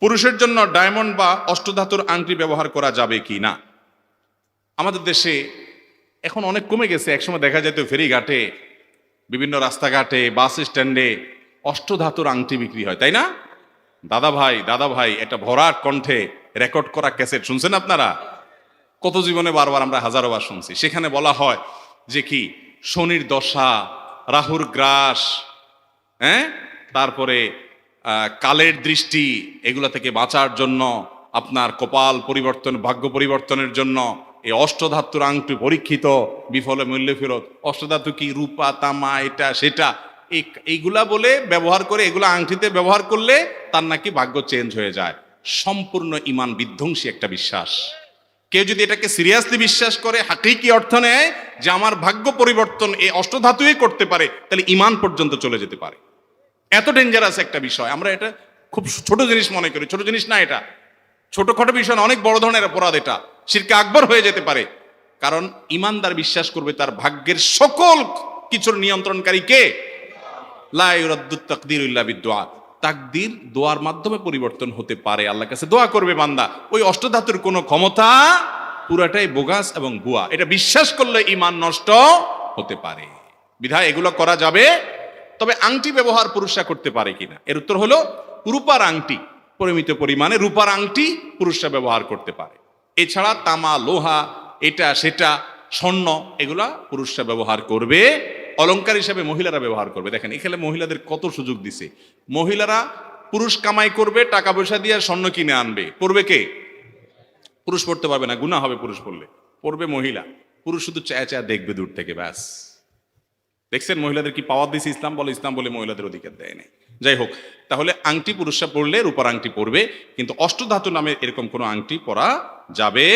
পুরুষের জন্য ডায়মন্ড বা অষ্টধাতুর আংটি ব্যবহার করা যাবে কি না? আমাদের দেশে এখন অনেক কমে গেছে। একসময় দেখা যেত ফেরিঘাটে, বিভিন্ন রাস্তাঘাটে, বাস স্ট্যান্ডে অষ্টধাতুর আংটি বিক্রি হয়, তাই না? দাদা ভাই দাদা ভাই একটা ভরাট কণ্ঠে রেকর্ড করা ক্যাসেট, শুনছেন আপনারা? কত জীবনে বারবার আমরা হাজারো বার শুনছি। সেখানে বলা হয় যে কি? শনির দশা, রাহুর গ্রাস হ্যাঁ? তারপরে কালের দৃষ্টি এগুলা থেকে বাঁচার জন্য, আপনার কপাল পরিবর্তন, ভাগ্য পরিবর্তনের জন্য এই অষ্টধাতুর আংটি পরীক্ষিত, বিফলে মূল্য ফেরত। অষ্টধাতু কি? রূপা, তামা, এটা, সেটা। এইগুলা বলে ব্যবহার করে, এগুলা আংটিতে ব্যবহার করলে তার নাকি ভাগ্য চেঞ্জ হয়ে যায়। সম্পূর্ণ ইমান বিধ্বংসী একটা বিশ্বাস। কেউ যদি এটাকে সিরিয়াসলি বিশ্বাস করে, হাকিকি অর্থ নেয় যে আমার ভাগ্য পরিবর্তন এই অষ্টধাতুই করতে পারে, তাহলে ইমান পর্যন্ত চলে যেতে পারে। এত ডেঞ্জারাস একটা বিষয়। আমরা এটা খুব ছোট জিনিস মনে করি। ছোট জিনিস না এটা। ছোটখাটো বিষয় অনেক বড় ধরনের অপরাধ এটা। শিরকে আকবর হয়ে যেতে পারে। কারণ ইমানদার বিশ্বাস করবে তার ভাগ্যের সকল কিছুর নিয়ন্ত্রণকারী কে? তাকদির দোয়ার মাধ্যমে পরিবর্তন হতে পারে। আল্লাহর কাছে দোয়া করবে বান্দা। ওই অষ্টধাতুর কোনো ক্ষমতা পুরাটাই বোগাস এবং ভুয়া। এটা বিশ্বাস করলে ইমান নষ্ট হতে পারে। বিধায় এগুলো করা যাবে তবে আংটি ব্যবহার পুরুষরা করতে পারে কিনা? এর উত্তর হলো, রূপার আংটি, পরিমিত পরিমাণে রূপার আংটি পুরুষরা ব্যবহার করতে পারে। এছাড়া তামা, লোহা, এটা, সেটা, স্বর্ণ, এগুলা পুরুষরা ব্যবহার করবে। অলংকার হিসাবে মহিলারা ব্যবহার করবে। দেখেন, এখানে মহিলাদের কত সুযোগ দিছে। মহিলারা পুরুষ কামাই করবে, টাকা পয়সা দিয়ে স্বর্ণ কিনে আনবে। পড়বে কে? পুরুষ পড়তে পারবে না গুণা হবে পুরুষ পড়লে। পড়বে মহিলা। পুরুষ শুধু চায়া চায়া দেখবে দূর থেকে, ব্যাস। দেখছেন, মহিলাদের কি পাওয়ার দিয়েছে ইসলাম? বলে ইসলাম বলে মহিলাদের অধিকার দেয় নাই। যাই হোক, তাহলে আংটি পুরুষরা পড়লে রূপার আংটি পরবে, কিন্তু অষ্টধাতু নামে এরকম কোনো আংটি পরা যাবে